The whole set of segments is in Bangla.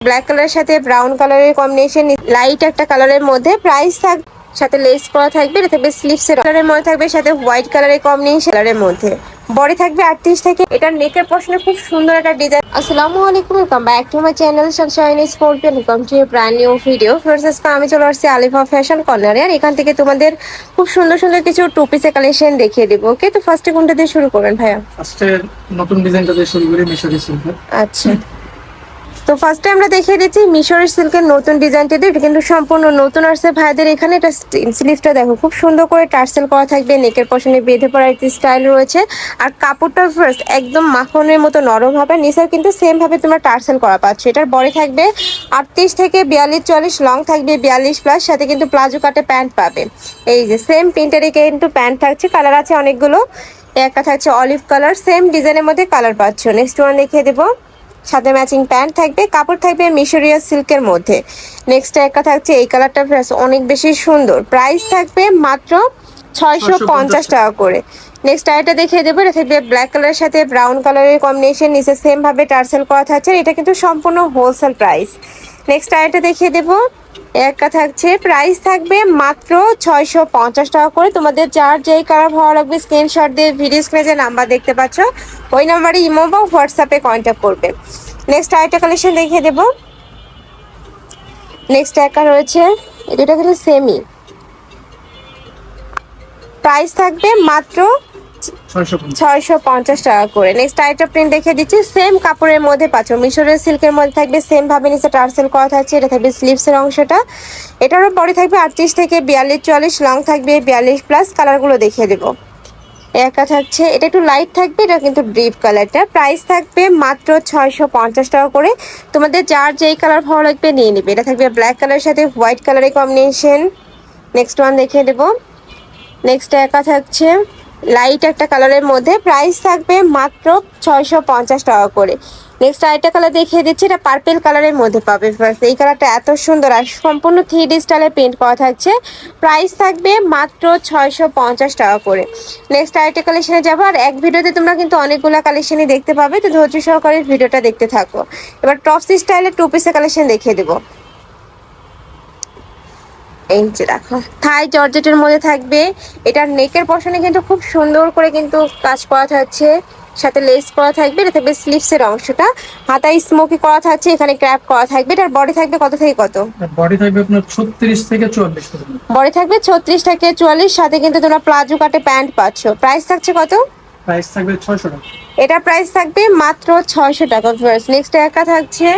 ব্ল্যাক কালারের সাথে ব্রাউন কালারের কম্বিনেশন লাইট একটা কালারের মধ্যে প্রাইস থাক সাথে লেস করা থাকবে এটা থাকবে স্লিপসের কালারের মধ্যে থাকবে সাথে হোয়াইট কালারের কম্বিনেশন কালারের মধ্যে। বডি থাকবে আটত্রিশ থেকে এটার নেকের পশনে খুব সুন্দর একটা ডিজাইন আসসালামু আলাইকুম welcome back to my channel sunshine scorpion welcome to brand new video first আজকে আমি চলে আসছি আলিফা ফ্যাশন কর্নারে আর এখান থেকে তোমাদের খুব সুন্দর সুন্দর কিছু টু পিসের কালেকশন দেখিয়ে দেবো ওকে তো ফার্স্টে কোনটা দিয়ে শুরু করবেন ভাইয়া? ফার্স্টে নতুন ডিজাইনটা দিয়ে শুরু করি মিশরি সিল্কের আচ্ছা। তো ফার্স্টে আমরা দেখিয়ে দিচ্ছি মিশরের সিল্কের নতুন ডিজাইনটি দিয়ে, এটা কিন্তু সম্পূর্ণ নতুন আসছে। ভাইদের এখানে এটা স্লিভটা দেখো, খুব সুন্দর করে টার্সেল করা থাকবে নেকের পশনে বেঁধে পড়ার একটি স্টাইল রয়েছে। আর কাপড়টা ফার্স্ট একদম মাখনের মতো নরম হবে, নিচেও কিন্তু সেমভাবে তোমরা টার্সেল করা পাচ্ছ। এটার বডি থাকবে আটত্রিশ থেকে বিয়াল্লিশ চল্লিশ লং থাকবে বিয়াল্লিশ প্লাস সাথে কিন্তু প্লাজো কাটে প্যান্ট পাবে। এই যে সেম প্রিন্টারই কিন্তু প্যান্ট থাকছে কালার আছে অনেকগুলো একটা থাকছে অলিভ কালার সেম ডিজাইনের মধ্যে কালার পাচ্ছ। নেক্সট ওয়ান দেখিয়ে দেবো। সাথে ম্যাচিং প্যান্ট থাকবে কাপড় থাকবে মিশরিয়া সিল্কের মধ্যে। নেক্সট একটা থাকছে এই কালারটা ফ্রেস অনেক বেশি সুন্দর। প্রাইস থাকবে মাত্র ছয়শো পঞ্চাশ টাকা করে। নেক্সট আরেকটা দেখিয়ে দেবো এটা থাকবে ব্ল্যাক কালারের সাথে ব্রাউন কালারের কম্বিনেশন নিচে সেমভাবে টার্সেল করা থাকছে এটা কিন্তু সম্পূর্ণ হোলসেল প্রাইস নেক্সট আরেকটা দেখিয়ে দেবো একটা থাকছে প্রাইস থাকবে মাত্র ছয়শো পঞ্চাশ টাকা করে। তোমাদের যার যেই কালার ভালো লাগবে স্ক্রিনশট দিয়ে ভিডিও স্ক্রিনে যে নাম্বার দেখতে পাচ্ছ, ওই নাম্বারে ইমো বা হোয়াটসঅ্যাপে কন্ট্যাক্ট করবে। নেক্সট আরেকটা কালেকশন দেখিয়ে দেবো। নেক্সট একটা রয়েছে, এই দুটো কিন্তু সেমি প্রাইস থাকবে মাত্র ছয়শো পঞ্চাশ। টাকা করে। নেক্সট আরেকটা প্রিন্ট দেখিয়ে দিচ্ছি। সেম কাপড়ের মধ্যে পাচ্ছ। মিশরের সিল্কের মধ্যে থাকবে। সেম ভাবে নিচে টার্সেল করা থাকছে। এটা থাকবে স্লিভসের অংশটা। এটারও পরে থাকবে আটত্রিশ থেকে বিয়াল্লিশ চুয়াল্লিশ লং থাকবে বিয়াল্লিশ প্লাস কালারগুলো দেখিয়ে দেবো। একা থাকছে। এটা একটু লাইট থাকবে। এটা কিন্তু ডিপ কালারটা প্রাইস থাকবে মাত্র ছয়শো পঞ্চাশ টাকা করে। তোমাদের যার যেই কালার ভালো লাগবে নিয়ে নিবে। এটা থাকবে ব্ল্যাক কালারের সাথে হোয়াইট কালারের কম্বিনেশন নেক্সট ওয়ান দেখিয়ে দেবো। নেক্সট একা থাকছে। লাইট একটা কালারের মধ্যে প্রাইস থাকবে মাত্র ছয়শো পঞ্চাশ টাকা করে। নেক্সট আরেকটা কালার দেখিয়ে দিচ্ছি, এটা পার্পেল কালারের মধ্যে পাবে ফার্স্ট এই কালারটা এত সুন্দর আর সম্পূর্ণ থ্রি ডি স্টাইলে পেন্ট করা থাকছে। প্রাইস থাকবে মাত্র ছয়শো পঞ্চাশ টাকা করে। নেক্সট আরেকটা কালেকশনে যাব, আর এক ভিডিওতে তোমরা কিন্তু অনেকগুলো কালেকশনই দেখতে পাবে। তো ধৈর্য সহকারে ভিডিওটা দেখতে থাকো। এবার টপসি স্টাইলে টু পিসের কালেকশন দেখিয়ে দেবো। এই যে দেখো থাই জর্জেটের মধ্যে থাকবে। এটার নেকের পশনে কিন্তু খুব সুন্দর করে কিন্তু কাজ করা থাকছে। সাথে লেস করা থাকবে এটা থাকবে স্লিভসের অংশটা। হাতায় স্মোকি করা থাকছে এখানে ক্র্যাপ করা থাকবে। এটার বডি থাকবে কত থেকে কত? বডি থাকবে আপনার ছত্রিশ থেকে চুয়াল্লিশ পর্যন্ত। বডি থাকবে ছত্রিশ থেকে চুয়াল্লিশ সাথে কিন্তু তোমরা প্লাজো কাটে প্যান্ট পাচ্ছ। প্রাইস থাকছে কত? প্রাইস থাকবে ছয়শো টাকা। এটা প্রাইস থাকবে মাত্র ছয়শো টাকা ফার্স্ট নেক্সট একা থাকছে।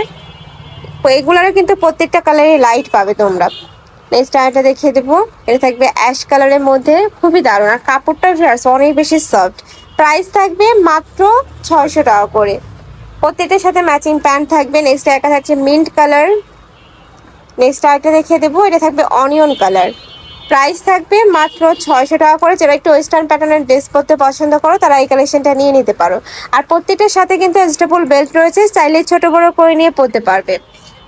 এগুলোরও কিন্তু প্রত্যেকটা কালারে লাইট পাবে তোমরা। নেক্সট আরেকটা দেখিয়ে দেবো। এটা থাকবে অ্যাশ কালারের মধ্যে। খুবই দারুণ। আর কাপড়টা ফ্রেশ অনেক বেশি সফট প্রাইস থাকবে মাত্র ছয়শো টাকা করে। প্রত্যেকটার সাথে ম্যাচিং প্যান্ট থাকবে। নেক্সট একা থাকছে মিন্ট কালার নেক্সট আরেকটা দেখিয়ে দেবো। এটা থাকবে অনিয়ন কালার প্রাইস থাকবে মাত্র ছয়শো টাকা করে। যারা একটু ওয়েস্টার্ন প্যাটার্নের ড্রেস পরতে পছন্দ করো, তারা এই কালেকশনটা নিয়ে নিতে পারো। আর প্রত্যেকটার সাথে কিন্তু এক্সটেবল বেল্ট রয়েছে। চাইলে ছোট বড় করে নিয়ে পরতে পারবে।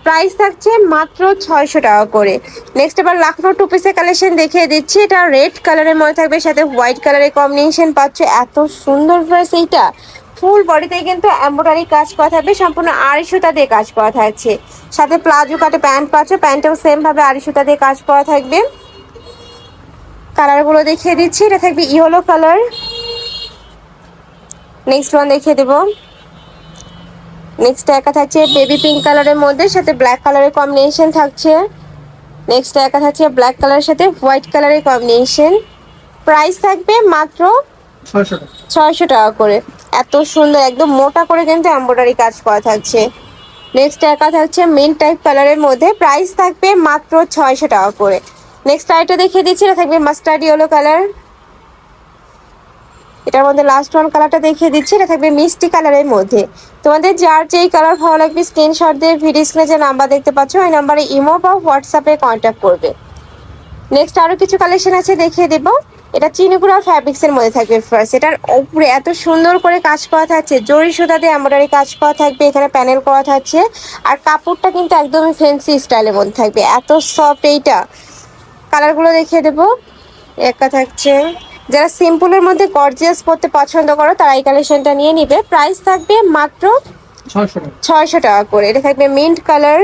প্রাইস থাকছে মাত্র ছয়শো টাকা করে। নেক্সট আবার লাখনৌ টু পিসের কালেকশন দেখিয়ে দিচ্ছি। এটা রেড কালারের মধ্যে থাকবে, সাথে হোয়াইট কালারের কম্বিনেশন পাচ্ছ। এত সুন্দর ড্রেস এইটা। ফুল বডিতে কিন্তু এম্ব্রয়ডারি কাজ করা থাকবে, সম্পূর্ণ আড়ি সুতা দিয়ে কাজ করা থাকছে। সাথে প্লাজো কাটে প্যান্ট পাচ্ছ প্যান্টেও সেম ভাবে আড়ি সুতা দিয়ে কাজ করা থাকবে। কালারগুলো দেখিয়ে দিচ্ছি, এটা থাকবে ইয়েলো কালার নেক্সট ওয়ান দেখিয়ে দেবো। নেক্সট একা থাকছে বেবি পিঙ্ক কালারের মধ্যে সাথে ব্ল্যাক কালারের কম্বিনেশন থাকছে। নেক্সট একা থাকছে ব্ল্যাক কালারের সাথে হোয়াইট কালারের কম্বিনেশন প্রাইস থাকবে মাত্র ছয়শো টাকা। করে। এত সুন্দর একদম মোটা করে কিন্তু এম্ব্রয়ডারি কাজ করা থাকছে। নেক্সট একা থাকছে মেন টাইপ কালারের মধ্যে প্রাইস থাকবে মাত্র ছয়শো টাকা করে। নেক্সট আইটা দেখিয়ে দিচ্ছি এটা থাকবে মাস্টার্ড ইয়েলো কালার এটার মধ্যে লাস্ট ওয়ান কালারটা দেখিয়ে দিচ্ছি, এটা থাকবে মিষ্টি কালারের মধ্যে। তোমাদের যার যেই কালার ভালো লাগবে স্ক্রিনশট দিয়ে ভিডিও স্ক্রিনে যে নাম্বার দেখতে পাচ্ছ, ওই নাম্বারে ইমো বা হোয়াটসঅ্যাপে কন্ট্যাক্ট করবে। নেক্সট আরও কিছু কালেকশন আছে, দেখিয়ে দেবো। এটা চিনিগুড়া ফ্যাব্রিক্সের মধ্যে থাকবে ফার্স্ট এটার উপরে এত সুন্দর করে কাজ করা থাকছে জরি সুতা দিয়ে এমব্রয়ডারি কাজ করা থাকবে, এখানে প্যানেল করা থাকছে। আর কাপড়টা কিন্তু একদমই ফ্যান্সি স্টাইলের মধ্যে থাকবে। এত সফট এইটা। কালারগুলো দেখিয়ে দেবো। একা থাকছে যারা সিম্পলের মধ্যে গর্জিয়াস পরতে পছন্দ করো তারা এই কালেকশনটা নিয়ে নিবে। প্রাইস থাকবে মাত্র ছয়শো টাকা। ছয়শো টাকা করে। এটা থাকবে মিন্ট কালার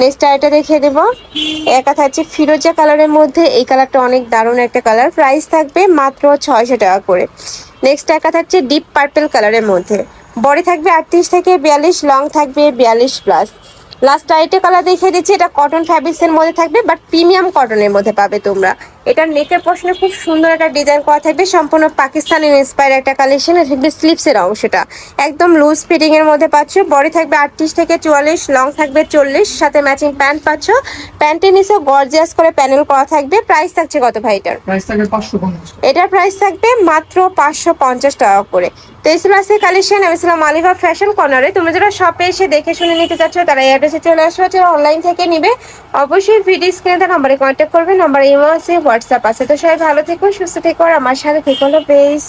নেক্সট এটা দেখিয়ে দেব। একা থাকছে ফিরোজা কালারের মধ্যে। এই কালারটা অনেক দারুণ একটা কালার প্রাইস থাকবে মাত্র ছয়শো টাকা করে। নেক্সট একা থাকছে ডিপ পার্পল কালারের মধ্যে। বডি থাকবে আটত্রিশ থেকে বিয়াল্লিশ লং থাকবে বিয়াল্লিশ প্লাস লাস্ট আইটে কালার দেখিয়ে দিচ্ছি। এটা কটন ফ্যাব্রিক্সের মধ্যে থাকবে বাট প্রিমিয়াম কটনের মধ্যে পাবে তোমরা। এটার নেকের পশনে খুব সুন্দর একটা ডিজাইন করা থাকবে সম্পূর্ণ পাকিস্তানি ইন্সপায়ার একটা কালেকশন এটা থাকবে স্লিপসের অংশটা। একদম লুজ ফিটিং এর মধ্যে পাচ্ছ বডি থাকবে আটত্রিশ থেকে চুয়াল্লিশ লং থাকবে চল্লিশ সাথে ম্যাচিং প্যান্ট পাচ্ছ। প্যান্টের নিচেও গর্জিয়াস করে প্যানেল করা থাকবে। প্রাইস থাকছে কত ভাই এটার? এটার প্রাইস থাকবে মাত্র পাঁচশো পঞ্চাশ টাকা করে। তো এই ছিল আজকে কালেকশন আমি ছিলাম মালিভা ফ্যাশন কর্নারে তুমি যারা শপে এসে দেখে শুনে নিতে চাচ্ছ তারা এই অ্যাড্রেসে চলে আসবে যারা অনলাইন থেকে নিবে অবশ্যই ভিডিও স্ক্রিনে তার নাম্বারে কন্ট্যাক্ট করবে। নাম্বার ইমো আছে হোয়াটসঅ্যাপ আছে। তো সবাই ভালো থেকো সুস্থ থেকো আর আমার সাথে থেকো বেশ।